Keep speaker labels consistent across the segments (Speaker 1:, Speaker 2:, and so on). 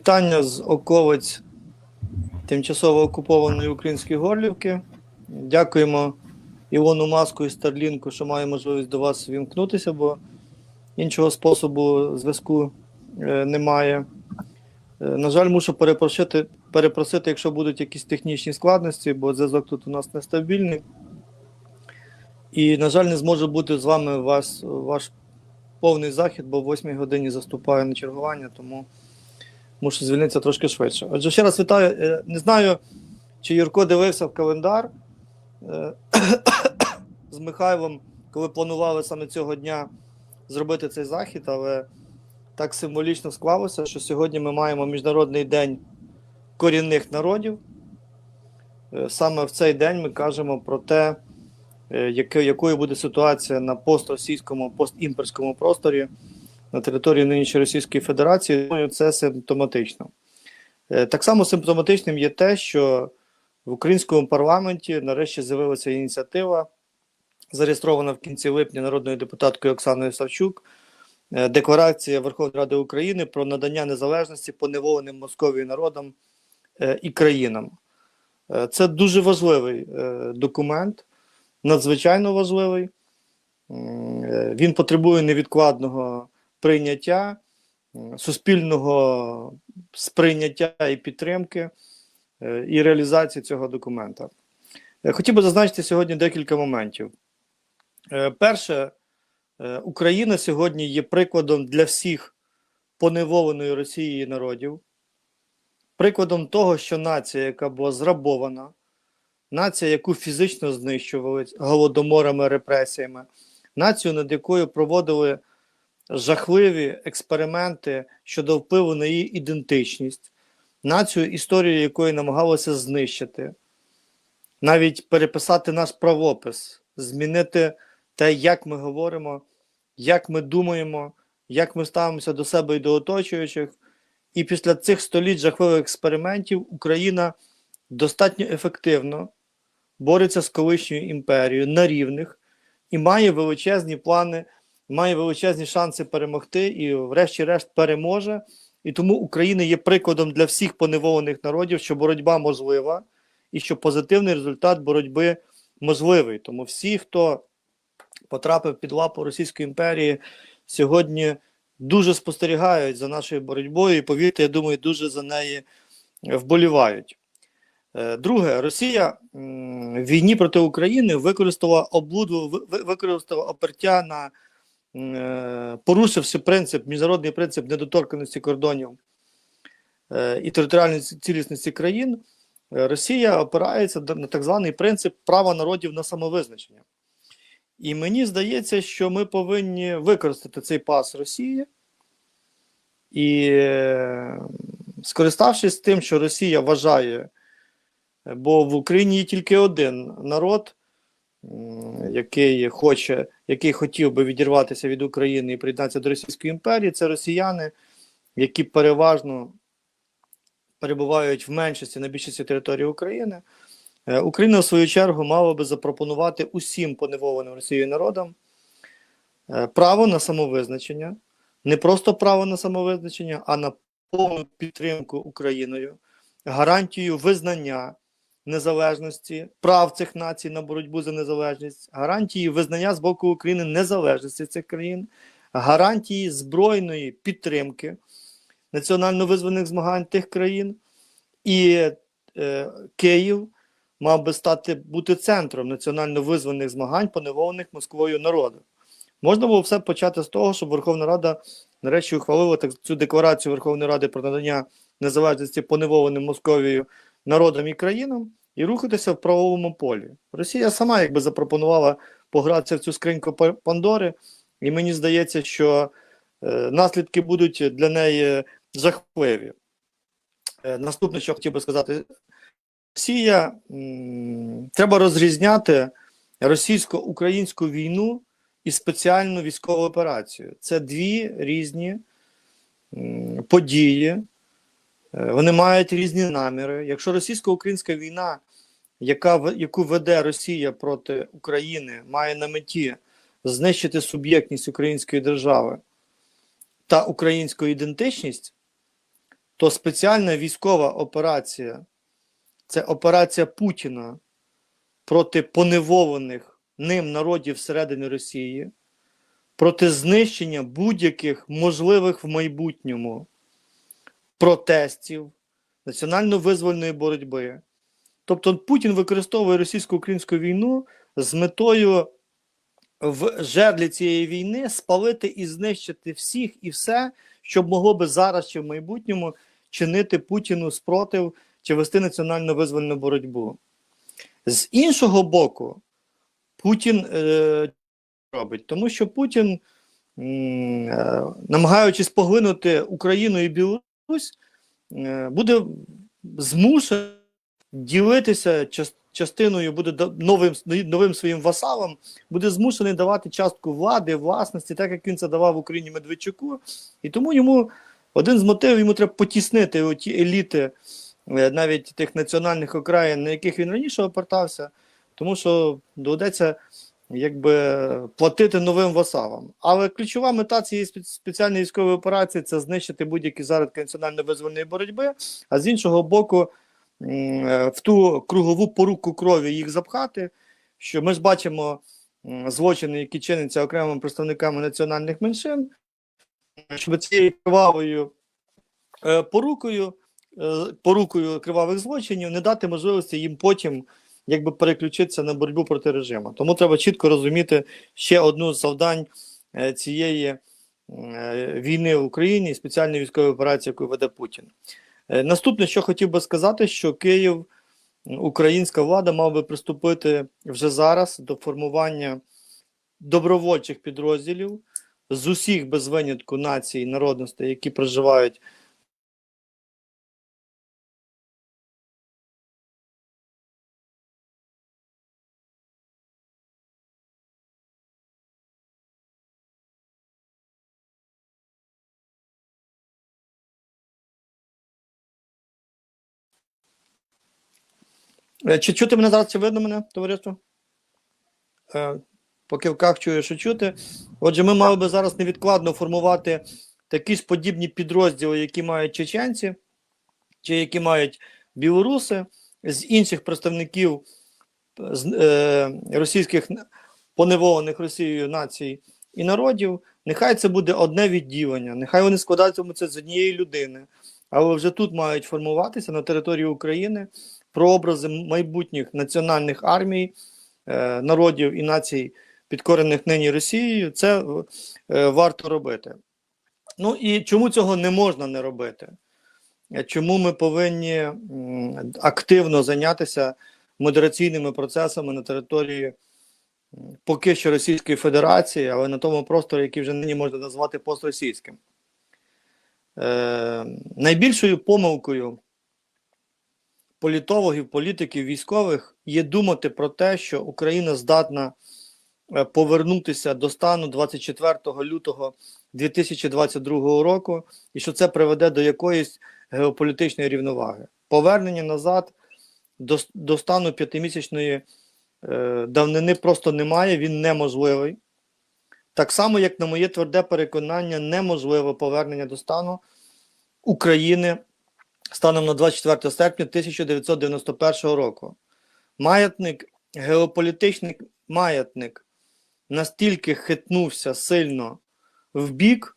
Speaker 1: Вітання з околиць тимчасово окупованої української Горлівки. Дякуємо Ілону Маску і Старлінку, що має можливість до вас вімкнутися, бо іншого способу зв'язку е, немає. Е, На жаль, мушу перепросити, перепросити, якщо будуть якісь технічні складності, бо зв'язок тут у нас нестабільний. І, на жаль, не зможу бути з вами вас, ваш повний захід, бо в 8 годині заступаю на чергування, тому мушу звільнитися трошки швидше. Отже, ще раз вітаю. Е, Не знаю, чи Юрко дивився в календар е, з Михайлом, коли планували саме цього дня зробити цей захід, але так символічно склалося, що сьогодні ми маємо Міжнародний день корінних народів. Е, Саме в цей день ми кажемо про те, якою буде ситуація на постросійському, постімперському просторі на території нинішньої Російської Федерації. Думаю, це симптоматично. Е, Так само симптоматичним є те, що в українському парламенті нарешті з'явилася ініціатива, зареєстрована в кінці липня народною депутаткою Оксаною Савчук. е, Декларація Верховної Ради України про надання незалежності поневоленим Московією народам е, і країнам. Це дуже важливий документ, надзвичайно важливий. Він потребує невідкладного прийняття, суспільного сприйняття і підтримки е, і реалізації цього документа. Е, Хотів би зазначити сьогодні декілька моментів. Е, Перше, Україна сьогодні є прикладом для всіх поневоленої Росією народів, прикладом того, що нація, яка була зрабована, нація, яку фізично знищували голодоморами, репресіями, націю, над якою проводили жахливі експерименти щодо впливу на її ідентичність, націю, історію якої намагалися знищити, навіть переписати наш правопис, змінити те, як ми говоримо, як ми думаємо, як ми ставимося до себе і до оточуючих. І після цих століть жахливих експериментів Україна достатньо ефективно бореться з колишньою імперією на рівних і має величезні плани, має величезні шанси перемогти і, врешті-решт, переможе. І тому Україна є прикладом для всіх поневолених народів, що боротьба можлива і що позитивний результат боротьби можливий. Тому всі, хто потрапив під лапу Російської імперії, сьогодні дуже спостерігають за нашою боротьбою, і повірте, я думаю, дуже за неї вболівають. Е, Друге, Росія в війні проти України використала облуду, ви- ви- використала опертя на порушивши принцип, міжнародний принцип недоторканості кордонів е, і територіальної цілісності країн. е, Росія опирається на так званий принцип права народів на самовизначення. І мені здається, що ми повинні використати цей пас Росії і, е, скориставшись тим, що Росія вважає, е, бо в Україні є тільки один народ, який хоче, який хотів би відірватися від України і приєднатися до Російської імперії, це росіяни, які переважно перебувають в меншості на більшості території України. Е, Україна, в свою чергу, мала би запропонувати усім поневоленим Росією народам е, право на самовизначення, не просто право на самовизначення, а на повну підтримку Україною, гарантію визнання незалежності, прав цих націй на боротьбу за незалежність, гарантії визнання з боку України незалежності цих країн, гарантії збройної підтримки національно визваних змагань тих країн, і е, Київ мав би стати бути центром національно визваних змагань, поневолених Москвою народу. Можна було все почати з того, щоб Верховна Рада нарешті ухвалила так, цю декларацію Верховної Ради про надання незалежності поневоленим Московією народам і країнам і рухатися в правовому полі. Росія сама якби запропонувала погратися в цю скриньку Пандори, і мені здається, що е, наслідки будуть для неї жахливі. Е, наступне, що хотів би сказати, Росія м, треба розрізняти російсько-українську війну і спеціальну військову операцію. Це дві різні м, події, Е, вони мають різні наміри. Якщо російсько-українська війна, яка, яку веде Росія проти України, має на меті знищити суб'єктність української держави та українську ідентичність, то спеціальна військова операція це операція Путіна проти поневолених ним народів всередині Росії, проти знищення будь-яких можливих в майбутньому протестів, національно-визвольної боротьби. Тобто Путін використовує російсько-українську війну з метою в жерлі цієї війни спалити і знищити всіх і все, що могло би зараз чи в майбутньому чинити Путіну спротив чи вести національно визвольну боротьбу. З іншого боку, Путін е, робить, тому що Путін, е, намагаючись поглинути Україну і Білорусь, е, буде змушений ділитися частиною, буде новим, новим своїм васалам, буде змушений давати частку влади, власності, так як він це давав Україні Медведчуку. І тому йому один з мотивів йому треба потіснити ті еліти, е, навіть тих національних окраїн, на яких він раніше опертався, тому що доведеться якби платити новим васалам. Але ключова мета цієї спеціальної військової операції це знищити будь-які зародки національно-визвольної боротьби, а з іншого боку, в ту кругову поруку крові їх запхати. Що ми ж бачимо злочини, які чиняться окремими представниками національних меншин, щоб цією кривавою е, порукою, е, порукою кривавих злочинів не дати можливості їм потім якби переключитися на боротьбу проти режиму. Тому треба чітко розуміти ще одну з завдань е, цієї е, війни в Україні, спеціальної військової операції, яку веде Путін. Е, Наступне, що хотів би сказати, що Київ, українська влада мав би приступити вже зараз до формування добровольчих підрозділів з усіх без винятку націй народностей, які проживають Чи чути мене зараз? Чи видно мене, товариство? Е, По кивках чую, що чути. Отже, ми мали би зараз невідкладно формувати такі ж подібні підрозділи, які мають чеченці, чи які мають білоруси, з інших представників з, е, російських поневолених Росією націй і народів. Нехай це буде одне відділення, нехай вони складатимуться з однієї людини, але вже тут мають формуватися на території України прообрази майбутніх національних армій, е, народів і націй, підкорених нині Росією, це е, варто робити. Ну і чому цього не можна не робити? Чому ми повинні активно зайнятися модераційними процесами на території поки що Російської Федерації, але на тому просторі, який вже нині можна назвати постросійським? Е, найбільшою помилкою політологів, політиків, військових є думати про те, що Україна здатна е, повернутися до стану 24 лютого 2022 року, і що це приведе до якоїсь геополітичної рівноваги. Повернення назад до, до стану п'ятимісячної е, давнини просто немає, він неможливий. Так само, як на моє тверде переконання, неможливе повернення до стану України станом на 24 серпня 1991 року. Маятник, геополітичний маятник настільки хитнувся сильно в бік,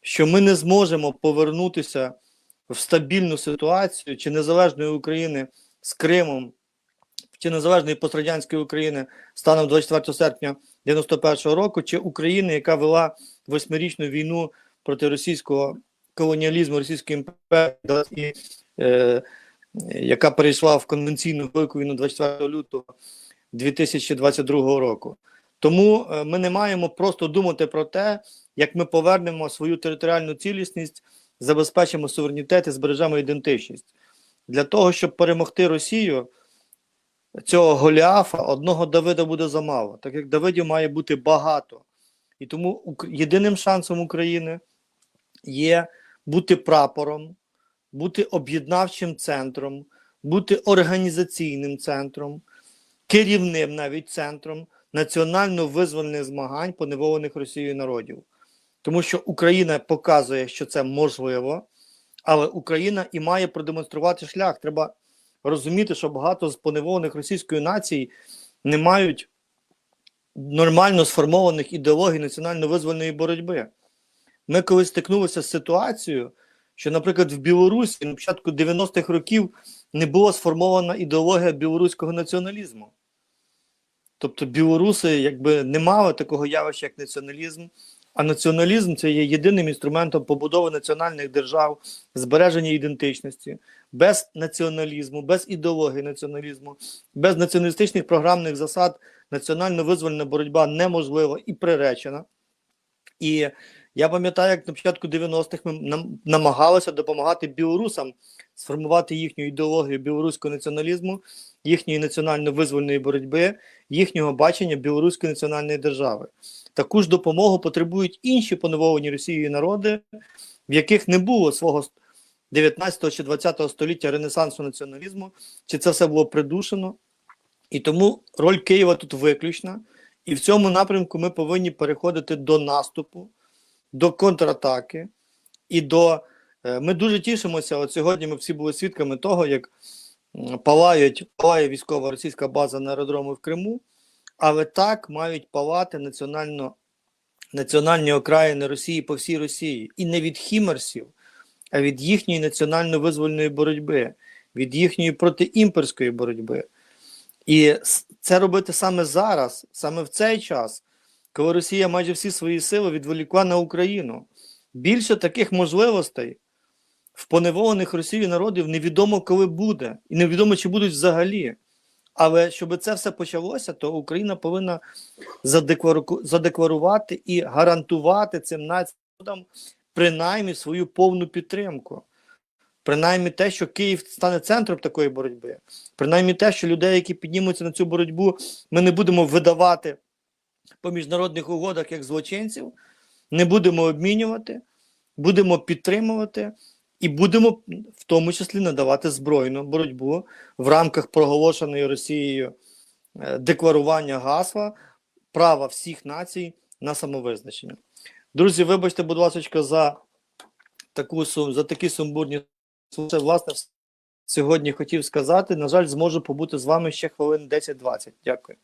Speaker 1: що ми не зможемо повернутися в стабільну ситуацію чи незалежної України з Кримом, чи незалежної пострадянської України станом 24 серпня 91 року, чи України, яка вела восьмирічну війну проти російського колоніалізму Російської імперії, і, е, яка перейшла в конвенційну велику війну 24 лютого 2022 року. Тому е, ми не маємо просто думати про те, як ми повернемо свою територіальну цілісність, забезпечимо суверенітет і збережемо ідентичність. Для того, щоб перемогти Росію, цього Голіафа, одного Давида буде замало, так як Давидів має бути багато. І тому єдиним шансом України є бути прапором, бути об'єднавчим центром, бути організаційним центром, керівним навіть центром національно-визвольних змагань поневолених Росією народів. Тому що Україна показує, що це можливо, Але Україна і має продемонструвати шлях. Треба розуміти, що багато з поневолених російської нації не мають нормально сформованих ідеологій національно-визвольної боротьби. Ми колись стикнулися з ситуацією, що, наприклад, в Білорусі на початку 90-х років не була сформована ідеологія білоруського націоналізму. Тобто білоруси якби не мали такого явища, як націоналізм. А націоналізм це є єдиним інструментом побудови національних держав, збереження ідентичності. Без націоналізму, без ідеології націоналізму, без націоналістичних програмних засад національно-визвольна боротьба неможлива і приречена. І я пам'ятаю, як на початку 90-х ми нам намагалися допомагати білорусам сформувати їхню ідеологію білоруського націоналізму, їхньої національно-визвольної боротьби, їхнього бачення білоруської національної держави. Таку ж допомогу потребують інші поневолені Росією народи, в яких не було свого 19 чи 20 століття ренесансу націоналізму, чи це все було придушено. І тому роль Києва тут виключна. І в цьому напрямку ми повинні переходити до наступу, до контратаки і до. е, Ми дуже тішимося. От сьогодні ми всі були свідками того, як палають, палає військова російська база на аеродрому в Криму, але так мають палати національно, національні окраїни Росії по всій Росії. І не від хімерсів, а від їхньої національно-визвольної боротьби, від їхньої протиімперської боротьби. І це робити саме зараз, саме в цей час, коли Росія майже всі свої сили відволікла на Україну. Більше таких можливостей в поневолених Росією народів невідомо коли буде, і невідомо чи будуть взагалі. Але щоб це все почалося, то Україна повинна задеклару- задекларувати і гарантувати цим націям принаймні свою повну підтримку. Принаймні те, що Київ стане центром такої боротьби, принаймні те, що людей, які піднімуться на цю боротьбу, ми не будемо видавати по міжнародних угодах як злочинців, не будемо обмінювати, будемо підтримувати і будемо в тому числі надавати збройну боротьбу в рамках проголошеної Росією е, декларування гасла права всіх націй на самовизначення. Друзі, вибачте, будь ласка, за таку за такі сумбурні це власне сьогодні хотів сказати. На жаль, зможу побути з вами ще хвилин 10-20. Дякую.